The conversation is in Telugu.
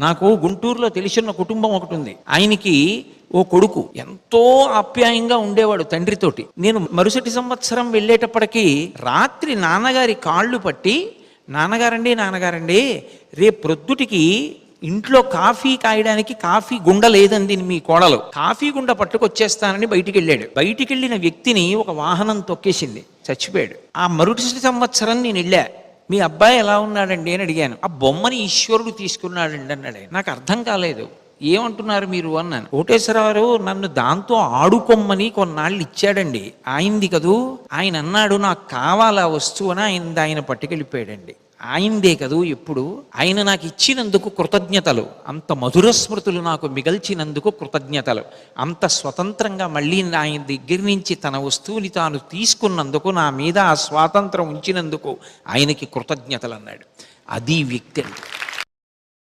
నాకు గుంటూరులో తెలిసిన కుటుంబం ఒకటి ఉంది. ఆయనకి ఓ కొడుకు. ఎంతో ఆప్యాయంగా ఉండేవాడు తండ్రితోటి. నేను మరుసటి సంవత్సరం వెళ్ళేటప్పటికీ రాత్రి నాన్నగారి కాళ్ళు పట్టి నాన్నగారండి నాన్నగారండి రేపు ప్రొద్దుటికి ఇంట్లో కాఫీ కాయడానికి కాఫీ గుండ లేదంది మీ కోడలు. కాఫీ గుండ పట్టుకొచ్చేస్తానని బయటికి వెళ్ళాడు బయటికి వెళ్ళిన వ్యక్తిని ఒక వాహనం తొక్కేసింది. చచ్చిపోయాడు. ఆ మరుసటి సంవత్సరం నేను వెళ్ళా. మీ అబ్బాయి ఎలా ఉన్నాడండి అని అడిగాను. ఆ బొమ్మని ఈశ్వరుడు తీసుకున్నాడండి అన్నాడు నాకు అర్థం కాలేదు. ఏమంటున్నారు మీరు అన్నాను. కోటేశ్వరరావు నన్ను దాంతో ఆడుకోమ్మని కొన్నాళ్ళు ఇచ్చాడండి. ఆయనది కదూ? ఆయన అన్నాడు నాకు కావాలా వస్తువు అని ఆయన ఆయన పట్టుకెళ్ళిపోయాడండి. ఆయనదే కదూ ఎప్పుడు ఆయన నాకు ఇచ్చినందుకు కృతజ్ఞతలు. అంత మధుర స్మృతులు నాకు మిగల్చినందుకు కృతజ్ఞతలు. అంత స్వతంత్రంగా మళ్ళీ ఆయన దగ్గర నుంచి తన వస్తువుని తాను తీసుకున్నందుకు నా మీద ఆ స్వాతంత్రం ఉంచినందుకు ఆయనకి కృతజ్ఞతలు అన్నాడు. అది వ్యక్తి అంటే